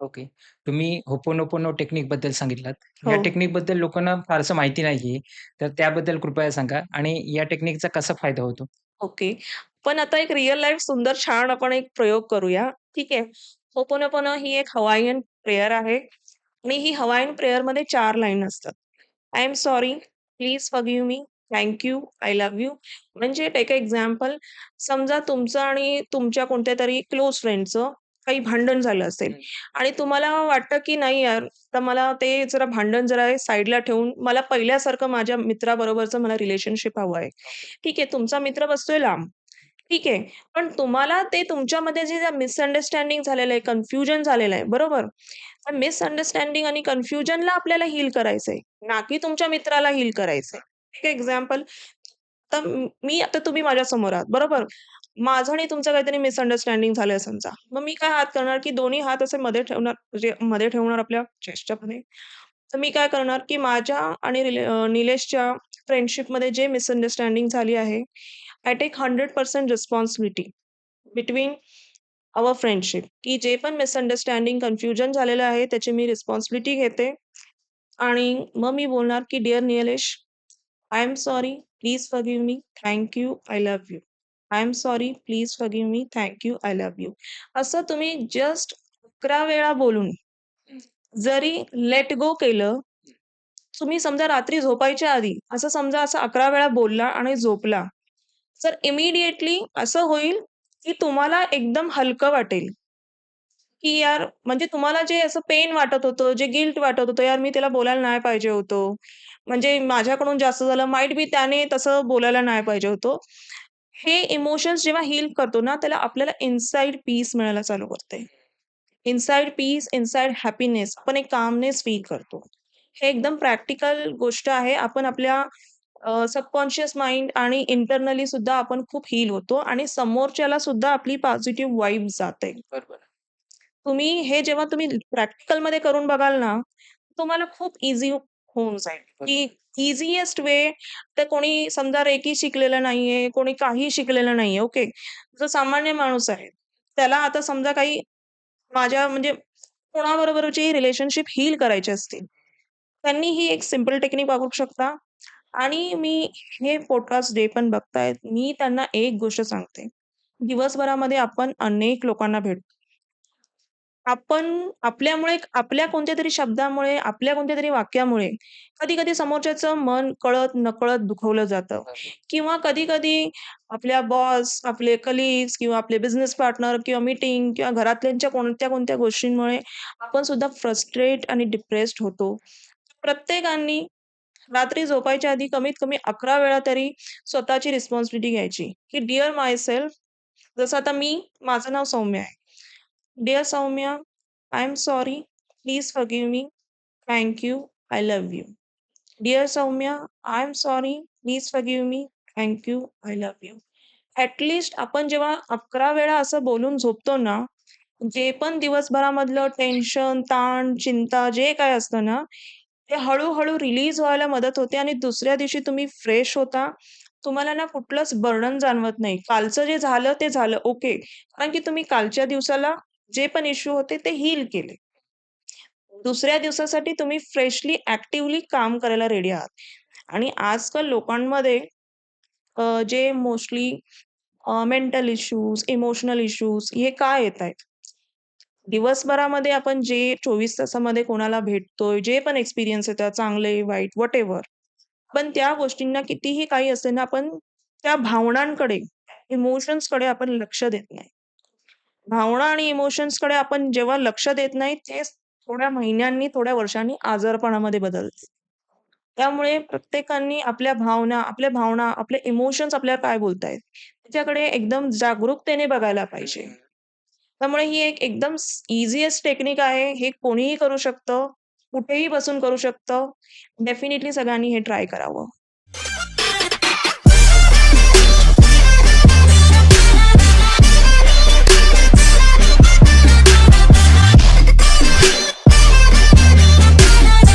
Okay. तुम्ही ho'oponopono टेक्निकबद्दल सांगितलात. या हो. टेक्निकबद्दल लोकांना फारसं माहिती नाहीये. तर त्याबद्दल कृपया सांगा आणि या टेक्निकचा कसा फायदा होतो? ओके. पण आता एक रिअल लाईफ सुंदर छान आपण एक प्रयोग करूया. ठीक आहे. होपोनोपोनो ही एक हवाईयन प्रेयर आहे आणि ही हवाईयन प्रेयरमध्ये 4 लाईन असतात. I am sorry, please forgive me, thank you, I love you. म्हणजे टेक अ एक्झाम्पल समजा तुमचं आणि तुमच्या कोणत्यातरी क्लोज फ्रेंडचं काही भांडण झालं असेल. आणि तुम्हाला वाटतं, की नाही यार, तर मला ते जरा भांडण जरा साइडला ठेवून मला पहिल्यासारखं माझ्या मित्राबरोबरचं मला रिलेशनशिप हवं आहे. ठीक आहे, तुमचा मित्र बसतोय लांब. ठीक आहे. पण तुम्हाला ते तुमच्यामध्ये जे मिसअंडरस्टँडिंग झालेलं आहे, कन्फ्युजन झालेलं आहे, बरोबर? त्या मिसअंडरस्टँडिंग आणि कन्फ्युजनला आपल्याला हील करायचंय, ना की तुमच्या मित्राला हील करायचंय. एक एक्झाम्पल तर मी आता तुम्ही माझ्यासमोर आहात, बरोबर? माझं आणि तुमचं काहीतरी मिसअंडरस्टँडिंग झालंय समजा. मग मी काय हात करणार, की दोन्ही हात असे मध्ये ठेवणार म्हणजे मध्ये ठेवणार आपल्या चेस्टमध्ये तर मी काय करणार, की माझ्या आणि रिले निलेशच्या फ्रेंडशिपमध्ये जे मिसअंडरस्टँडिंग झाली आहे, I take 100% responsibility between our friendship, की जे पण मिसअंडरस्टँडिंग, कन्फ्युजन झालेलं आहे, त्याची मी रिस्पॉन्सिबिलिटी घेते. आणि मग मी बोलणार, की "dear Nilesh, I am sorry, please forgive me, thank you, I love you. I am sorry, please forgive me, thank you, I love you." असं तुम्ही जस्ट 11 वेळा बोलून जरी लेट गो केलं, तुम्ही समजा रात्री झोपायच्या आधी असं समजा असं 11 वेळा बोलला आणि झोपला, तर इमिडिएटली असं होईल, की तुम्हाला एकदम हलकं वाटेल. की यार म्हणजे तुम्हाला जे असं पेन वाटत होतं, जे गिल्ट वाटत होतं, यार मी त्याला बोलायला नाही पाहिजे होतं. म्हणजे माझ्याकडून जास्त झालं, माईट बी त्याने तसं बोलायला नाही पाहिजे होतं. हे इमोशन्स जेव्हा हील करतो ना, त्याला आपल्याला इनसाइड पीस मिळायला चालू करते. इनसाइड पीस, इनसाइड हॅपीनेस आपण एक कामनेस फील करतो. हे एकदम प्रॅक्टिकल गोष्ट आहे. आपण आपल्या सबकॉन्शियस माइंड आणि इंटरनली सुद्धा आपण खूप हील होतो आणि समोरच्याला सुद्धा आपली पॉझिटिव्ह वाइब जाते. बरोबर. तुम्ही हे जेव्हा तुम्ही प्रॅक्टिकलमध्ये करून बघाल ना, तुम्हाला खूप ईझी होऊन जाईल. की इझिएस्ट वे तर कोणी समजा रेकी शिकलेलं नाहीये, कोणी काही शिकलेलं नाहीये, ओके. जो सामान्य माणूस आहे, त्याला आता समजा काही माझ्या म्हणजे कोणाबरोबरची रिलेशनशिप हील करायची असतील, त्यांनी ही एक सिंपल टेक्निक वापरू शकता आणि मी हे पॉडकास्ट जे पण बघतायत, मी त्यांना एक गोष्ट सांगते. दिवसभरामध्ये आपण अनेक लोकांना भेटतो. आपण आपल्यामुळे आपल्या कोणत्यातरी शब्दामुळे, आपल्या कोणत्यातरी वाक्यामुळे कधी-कधी समोरच्याचं मन कळत-नकळत दुखवलं जातं. किंवा कधी-कधी आपल्या बॉस, आपले कलीग्स किंवा आपले बिझनेस पार्टनर किंवा मीटिंग किंवा घरातल्यांच्या कोणत्या-कोणत्या गोष्टींमुळे आपण सुद्धा फ्रस्ट्रेट आणि डिप्रेस्ड होतो. प्रत्येकानी रात्री झोपायच्या आधी कमीत कमी 11 वेळा तरी स्वतःची रिस्पॉन्सिबिलिटी घ्यायची, की डिअर माय सेल्फ जसं आता मी माझं नाव सौम्या आहे. Dear Saumya, I am sorry, please forgive me, thank you, I love you. Dear Saumya, I am sorry, please forgive me, thank you, I love you. At least आपण जेव्हा 11 वेळा असं बोलून झोपतो ना, जे पण दिवसभरामधलं टेन्शन, ताण, चिंता जे काय असतं ना, ते हळूहळू रिलीज व्हायला मदत होते आणि दुसऱ्या दिवशी तुम्ही फ्रेश होता. तुम्हाला ना कुठलंच बर्डन जाणवत नाही. कालचं जे झालं ते झालं, ओके. कारण की तुम्ही कालच्या दिवसाला जे पण इश्यू होते ते हील केले. दुसऱ्या दिवसासाठी तुम्ही फ्रेशली, ऍक्टिव्हली काम करायला रेडी आहात. आणि आजकाल लोकांमध्ये जे mostly mental issues, emotional issues हे का येतायत? दिवसभरामध्ये आपण जे 24 तासामध्ये कोणाला भेटतोय, जे पण एक्सपिरियन्स येतात चांगले, वाईट, व्हॉटएव्हर. पण त्या गोष्टींना कितीही काही असेल ना, आपण त्या भावनांकडे, इमोशन्सकडे आपण लक्ष देत नाही. भावना आणि इमोशन्सकडे आपण जेव्हा लक्ष देत नाही, तेच थोड्या महिन्यांनी, थोड्या वर्षांनी आजारपणामध्ये बदलते. त्यामुळे प्रत्येकाने आपल्या भावना, आपल्या भावना, आपले इमोशन्स आपल्याला काय बोलतायत, त्याच्याकडे एकदम जागरूकतेने बघायला पाहिजे. त्यामुळे ही एक एकदम स ईझीएस्ट टेक्निक आहे. हे कोणीही करू शकतं. कुठेही बसून करू शकतं. डेफिनिटली सगळ्यांनी हे ट्राय करावं.